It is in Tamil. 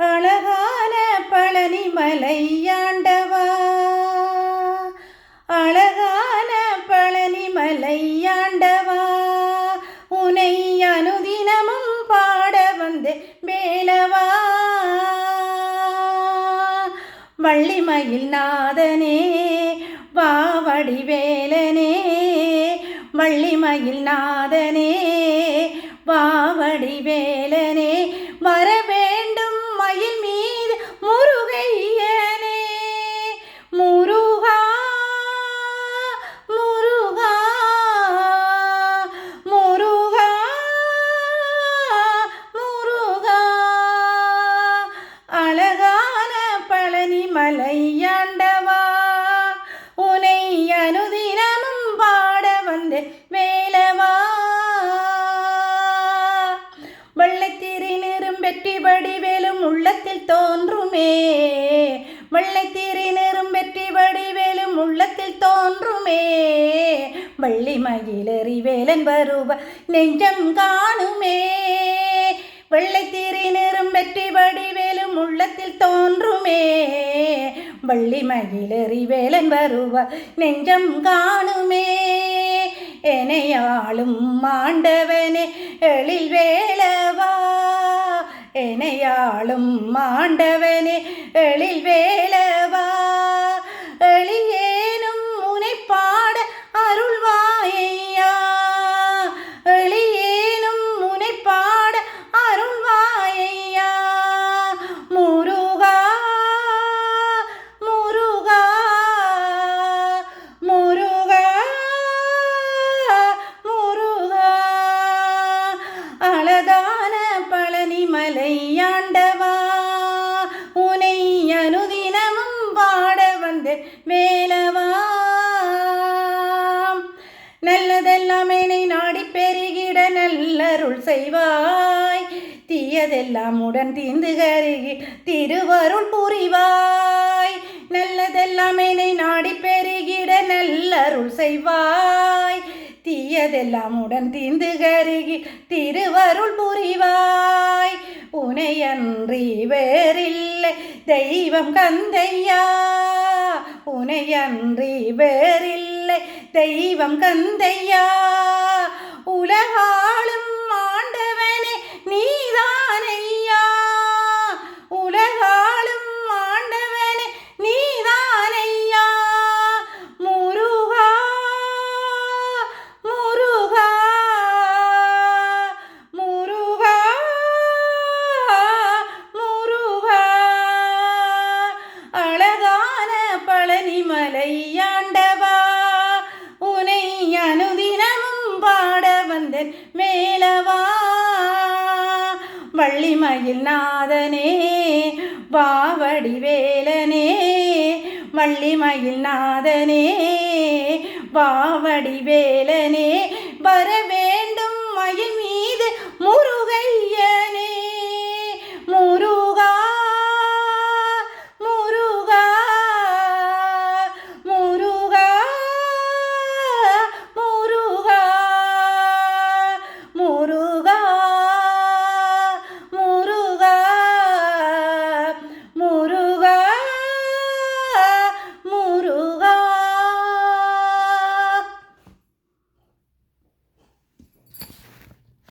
அழகான பழனி மலையாண்டவா அழகான பழனி மலையாண்டவா உனை அனுதினமும் பாட வந்து வேலவா வள்ளிமயில் நாதனே வாவடி வேலனே வள்ளிமயில் நாதனே வாவ மலையாண்டவா? உனை அனுதினமும் பாட வந்து வேலவா? வெள்ளைத்தீரினிரும் வெற்றி வடிவேலும் உள்ளத்தில் தோன்றுமே. வெள்ளைத்தீரினிரும் வெற்றி வடிவேலும் உள்ளத்தில் தோன்றுமே. வள்ளி மகிழறி வேலன் வருவ நெஞ்சம் காணுமே. வெள்ளை வெள்ளைத்தீரினிரும் வெற்றி வடிவேலும் உள்ளத்தில் தோன்றுமே. வள்ளி மயிலறி வேலன் வருவ நெஞ்சம் காணுமே. எனையாளும் மாண்டவனே எழில் வேலவா. எனையாளும் மாண்டவனே எழில் வேலவா. அழகான பழனி மலையாண்டவா உனை அனுதினமும் பாட வந்து வேலவா. நல்லதெல்லாம் என்னை நாடி பெருகிட நல்லருள் செய்வாய். தீயதெல்லாம் உடன் தீந்து கருகி திருவருள் புரிவாய். நல்லதெல்லாம் என்னை நாடி பெருகிட நல்லருள் செய்வாய். தீயதெல்லாம் உடன் தீந்து கருகி திருவருள் புரிவாய். உனையன்றி வேறில்லை தெய்வம் கந்தையா. உனையன்றி வேறில்லை தெய்வம் கந்தையா. உலகாளும் வள்ளிமயில் நாதனே பாவடி வேலனே வள்ளிமயில் நாதனே பாவடி வேலனே வர வேண்டும் மயில்